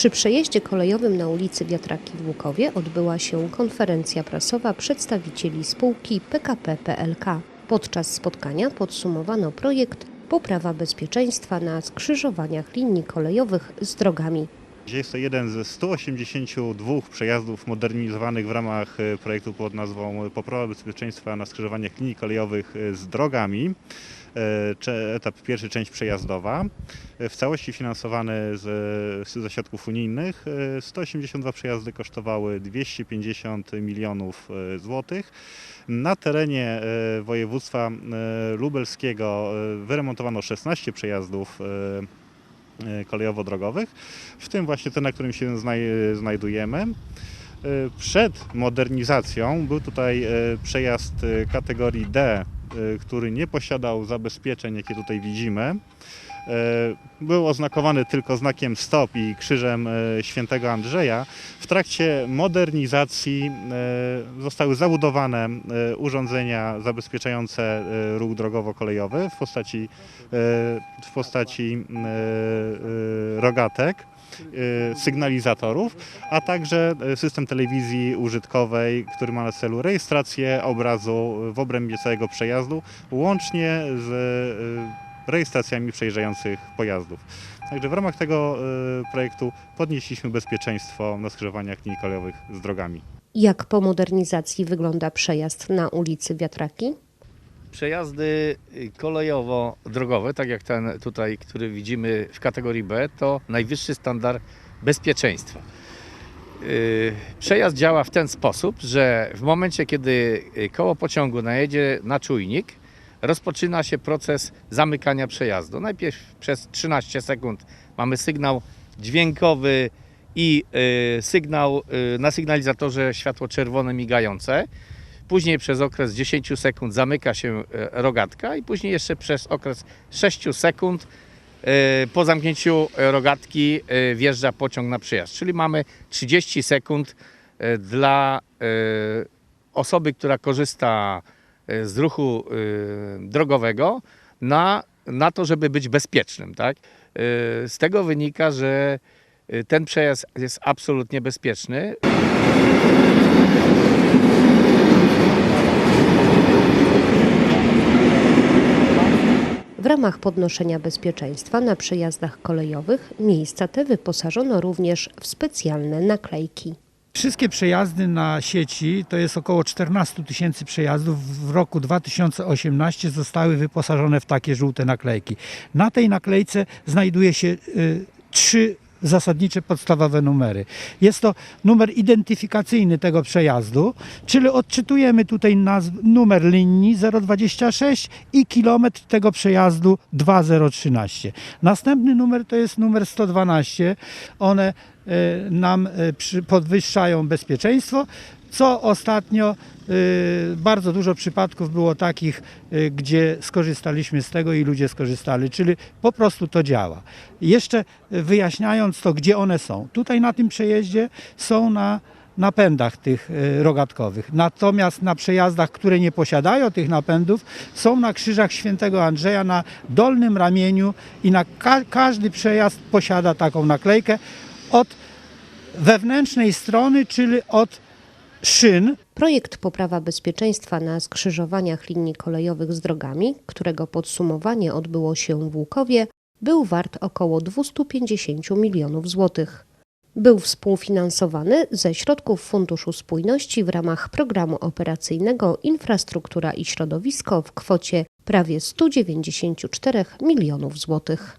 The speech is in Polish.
Przy przejeździe kolejowym na ulicy Wiatraki w Łukowie odbyła się konferencja prasowa przedstawicieli spółki PKP PLK. Podczas spotkania podsumowano projekt Poprawa bezpieczeństwa na skrzyżowaniach linii kolejowych z drogami. Jest to jeden ze 182 przejazdów modernizowanych w ramach e, projektu pod nazwą Poprawa bezpieczeństwa na skrzyżowaniach linii kolejowych e, z drogami. E, Etap pierwszy, część przejazdowa. E, W całości finansowany z, ze środków unijnych. E, 182 przejazdy kosztowały 250 milionów e, złotych. Na terenie e, województwa e, lubelskiego e, wyremontowano 16 przejazdów e, e, kolejowo-drogowych, w tym właśnie ten, na którym się znaj znajdujemy. E, Przed modernizacją był tutaj e, przejazd e, kategorii D, e, który nie posiadał zabezpieczeń, jakie tutaj widzimy. E, Był oznakowany tylko znakiem stop i krzyżem e, świętego Andrzeja. W trakcie modernizacji e, zostały zabudowane e, urządzenia zabezpieczające e, ruch drogowo-kolejowy w postaci, e, w postaci e, e, rogatek e, sygnalizatorów, a także e, system telewizji użytkowej, który ma na celu rejestrację obrazu w obrębie całego przejazdu, łącznie z e, rejestracjami przejeżdżających pojazdów. Także w ramach tego projektu podnieśliśmy bezpieczeństwo na skrzyżowaniach linii kolejowych z drogami. Jak po modernizacji wygląda przejazd na ulicy Wiatraki? Przejazdy y, kolejowo-drogowe, tak jak ten tutaj, który widzimy w kategorii B, to najwyższy standard bezpieczeństwa. Yy, Przejazd działa w ten sposób, że w momencie, kiedy y, koło pociągu najedzie na czujnik, rozpoczyna się proces zamykania przejazdu. Najpierw przez 13 sekund mamy sygnał dźwiękowy i y, sygnał y, na sygnalizatorze światło czerwone migające. Później przez okres 10 sekund zamyka się e, rogatka i później jeszcze przez okres 6 sekund e, po zamknięciu rogatki e, wjeżdża pociąg na przyjazd. Czyli mamy 30 sekund dla osoby, która korzysta z ruchu drogowego na, na to, żeby być bezpiecznym. Tak? Z tego wynika, że ten przejazd jest absolutnie bezpieczny. Ramach podnoszenia bezpieczeństwa na przejazdach kolejowych miejsca te wyposażono również w specjalne naklejki. Wszystkie przejazdy na sieci, to jest około 14 tysięcy przejazdów, w roku 2018 zostały wyposażone w takie żółte naklejki. Na tej naklejce znajduje się y, trzy zasadnicze podstawowe numery. Jest to numer identyfikacyjny tego przejazdu, czyli odczytujemy tutaj nazw, numer linii 026 i kilometr tego przejazdu 2013. Następny numer to jest numer 112. One e, nam e, podwyższają bezpieczeństwo. Co ostatnio e, bardzo dużo przypadków było takich, e, gdzie skorzystaliśmy z tego i ludzie skorzystali, czyli po prostu to działa. Jeszcze wyjaśniając to, gdzie one są. Tutaj na tym przejeździe są na napędach tych rogatkowych. Natomiast na przejazdach, które nie posiadają tych napędów, są na krzyżach Świętego Andrzeja na dolnym ramieniu i na ka- każdy przejazd posiada taką naklejkę od wewnętrznej strony, czyli od szyn. Projekt Poprawa bezpieczeństwa na skrzyżowaniach linii kolejowych z drogami, którego podsumowanie odbyło się w Łukowie, był wart około 250 milionów złotych. Był współfinansowany ze środków Funduszu Spójności w ramach programu operacyjnego Infrastruktura i Środowisko w kwocie prawie 194 milionów złotych.